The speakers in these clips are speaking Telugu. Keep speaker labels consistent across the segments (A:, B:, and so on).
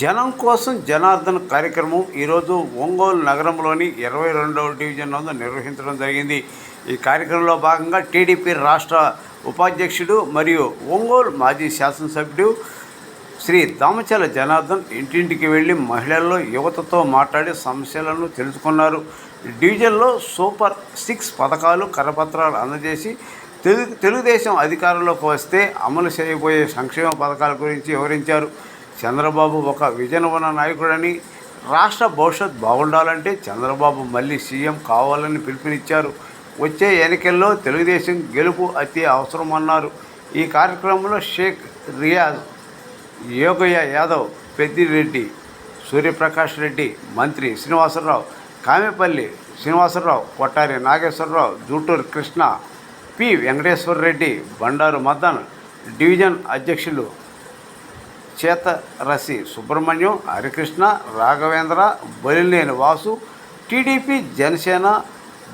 A: జనం కోసం జనార్దన్ కార్యక్రమం ఈరోజు ఒంగోలు నగరంలోని ఇరవై రెండవ డివిజన్ నందు నిర్వహించడం జరిగింది. ఈ కార్యక్రమంలో భాగంగా టీడీపీ రాష్ట్ర ఉపాధ్యక్షుడు మరియు ఒంగోలు మాజీ శాసనసభ్యుడు శ్రీ దామచల జనార్దన్ ఇంటింటికి వెళ్ళి మహిళల్లో యువతతో మాట్లాడి సమస్యలను తెలుసుకున్నారు. డివిజన్లో సూపర్ సిక్స్ పథకాలు కరపత్రాలు అందజేసి తెలుగు తెలుగుదేశం అధికారంలోకి వస్తే అమలు చేయబోయే సంక్షేమ పథకాల గురించి వివరించారు. చంద్రబాబు ఒక విజన్ ఉన్న నాయకుడని రాష్ట్ర భవిష్యత్ బాగుండాలంటే చంద్రబాబు మళ్ళీ సీఎం కావాలని పిలుపునిచ్చారు. వచ్చే ఎన్నికల్లో తెలుగుదేశం గెలుపు అతి అవసరమన్నారు. ఈ కార్యక్రమంలో షేక్ రియాజ్ యోగయ్య యాదవ్ పెద్దిరెడ్డి సూర్యప్రకాష్ రెడ్డి మంత్రి శ్రీనివాసరావు కామెపల్లి శ్రీనివాసరావు కొట్టారి నాగేశ్వరరావు జూటూరు కృష్ణ పి వెంకటేశ్వర రెడ్డి బండారు మదన్ డివిజన్ అధ్యక్షులు చేతరసి సుబ్రహ్మణ్యం హరికృష్ణ రాఘవేంద్ర బలినేని వాసు టీడీపీ జనసేన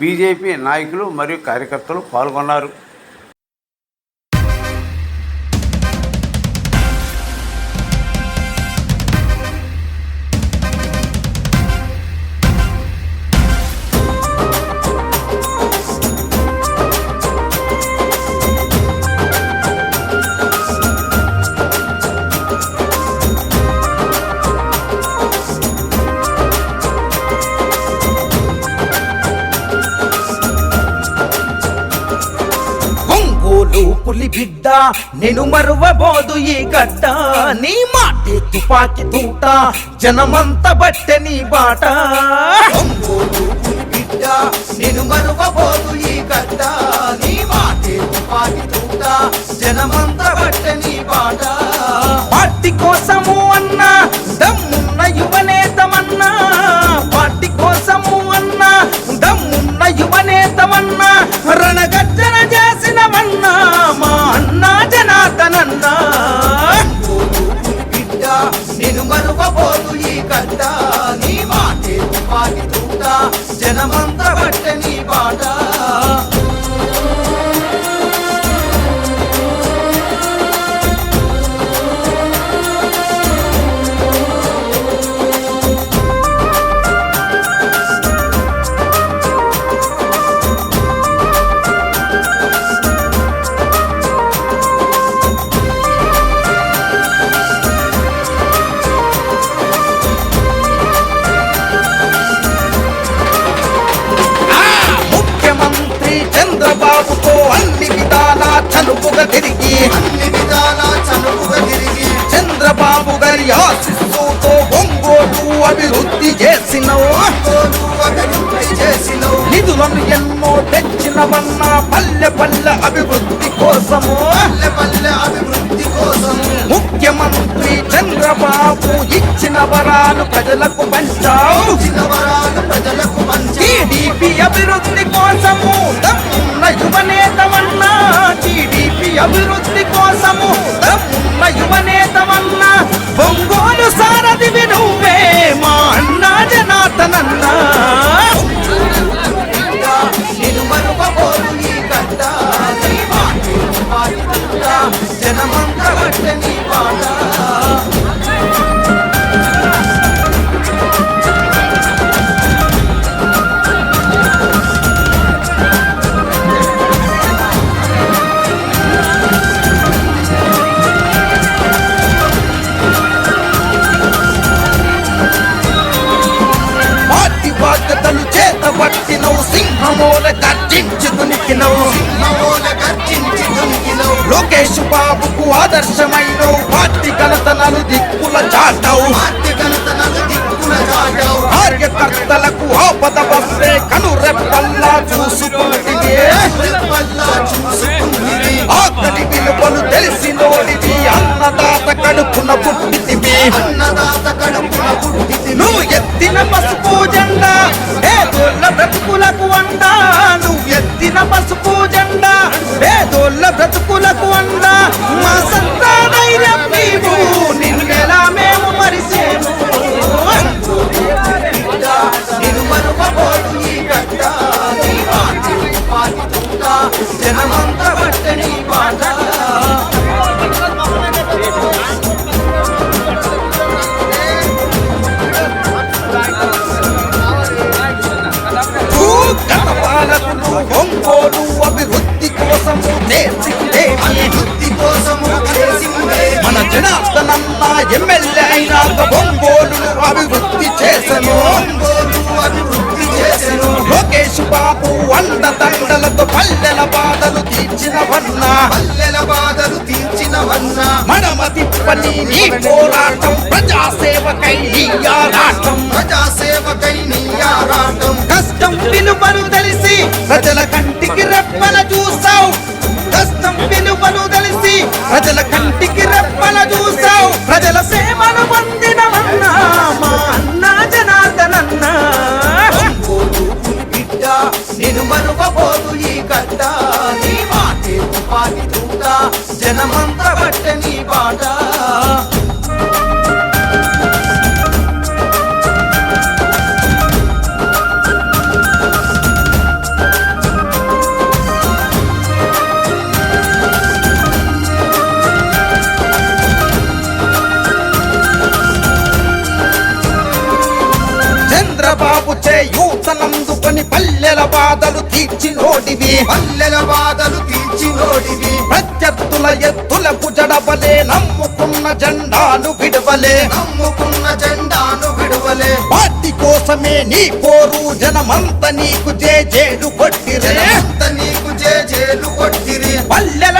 A: బీజేపీ నాయకులు మరియు కార్యకర్తలు పాల్గొన్నారు.
B: ఒంగోలు పులి బిడ్డ నేను మరువబోదు ఈ గడ్డ. నీ మాటే తుపాకి తూట జనమంత బట్టె నీ బాట. బిడ్డ నేను మరువబోదు ఈ గడ్డ. నీ మాటే తుపాకి తూట జనమంత బట్టె నీ బాట. అభివృద్ధి చేసినవు. నిధులను ఎన్నో తెచ్చినవన్న పల్లె పల్లె అభివృద్ధి కోసము. పల్లె పల్లె అభివృద్ధి కోసము ముఖ్యమంత్రి చంద్రబాబు ఇచ్చిన వరాలు ప్రజలకు పంచావు. టీడీపీ అభివృద్ధి కోసము జనమంతా నీ పాట బాబుకు ఆదర్శమైనవు. పార్టీ కలతనలు దిక్కుల చాటవు. కార్యకర్తలకు ఆపద వస్తే కను రెప్పల్లా చూసుకుంటుంది. ఆకలి విలువలు తెలిసినోడివి అన్నదాత కడుపున పుట్టితివి అన్నదాత కడుపున నువ్వు ఎత్తిన పసుపు జెండా పేదోళ్ళ బ్రతుకులకు అండా? నువ్వు ఎత్తిన పసుపు జెండా పేదోళ్ళ బ్రతుకులకు అండా? మా ఘనపాలకులు ఒంగోలు అభివృద్ధి కోసము దేశిందే అభివృద్ధి కోసము మన జనార్దనన్న ఎమ్మెల్యే అయినా ఒంగోలు అభివృద్ధి చేసను. అభివృద్ధి చేసను. లోకేష్ బాబు వంద తండలతో పల్లెల బాధలు తీర్చినవన్నా
C: పల్లెల బాధలు తీర్చినవన్నా
B: మడమ తిప్పని నీ పోరాటం ప్రజాసేవకై నీ ఆరాటం.
C: ప్రజాసేవకై నీ ఆరాటం.
B: విలువను తెలిసి ప్రజల కంటికి రెప్పల చూ తీర్చినోడివి
C: పల్లెల బాధలు తీర్చినోడివి
B: ప్రత్యర్థుల ఎత్తులకు జడబలే నమ్ముకున్న జెండాను విడవలే.
C: నమ్ముకున్న జెండాను విడువలే.
B: పార్టీ కోసమే నీ పోరు జనమంత నీకు జేజేలు కొట్టిరే.
C: జనమంత నీకు జేజేలు కొట్టిరి.
B: పల్లెల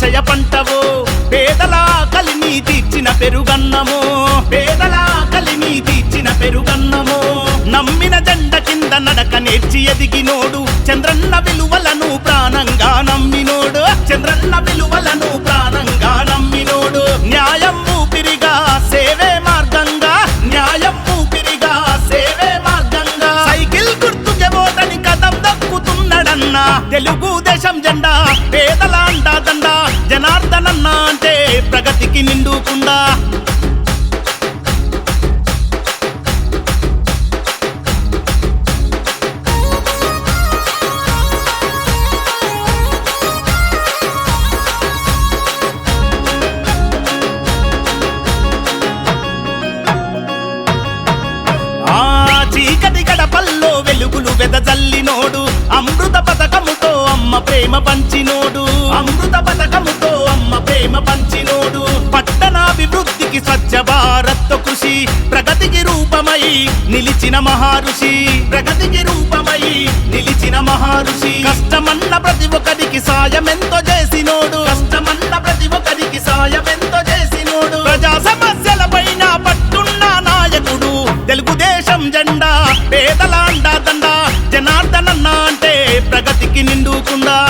D: ఆశయ పంటవో పేదల కలిని తీర్చిన పెరుగన్నము పేదల కలిని తీర్చిన పెరుగన్నము. నమ్మిన జెండ కింద నడక నేర్చి ఎదిగినోడు చంద్రన్న విలువలను ప్రాణంగా నమ్మినోడు చంద్రన్న విలువలను ప్రాణంగా నమ్మినోడు. న్యాయం ఊపిరిగా సేవే మార్గంగా న్యాయం ఊపిరిగా సేవే మార్గంగా. సైకిల్ గుర్తుకే పోతని కదం దక్కుతున్నాడన్నా తెలుగుదేశం జెండా ప్రగతికి నిండుకుండా నిలిచిన మహారుషి. ప్రగతికి రూపమై నిలిచిన మహారుషి. కష్టమన్న ప్రతి ఒక్కరికి సాయమెంతో చేసినోడు. కష్టమన్న ప్రతి ఒక్కరికి సాయమెంతో చేసినోడు. ప్రజా సమస్యల పైన పట్టున్న నాయకుడు. తెలుగుదేశం జెండా పేదల అండా దండ జనార్దనన్న అంటే ప్రగతికి నిండుకుండా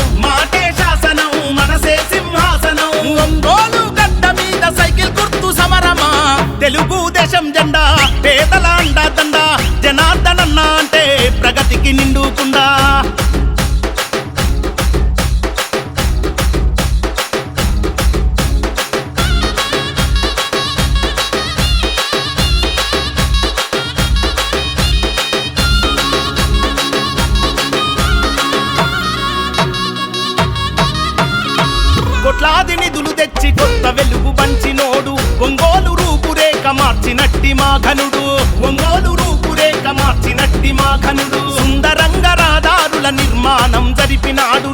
D: నిండి నిండుకుందా కోట్లాది నిధులు తెచ్చి కొత్త వెలుగు పంచినోడు ఒంగోలు రూపురేఖ మార్చినట్టి మా ఘనుడు. ఒంగోలు రూపురేఖ మార్చినట్టి మా ఘనుడు. అందంగా నిర్మాణం జరిపినాడు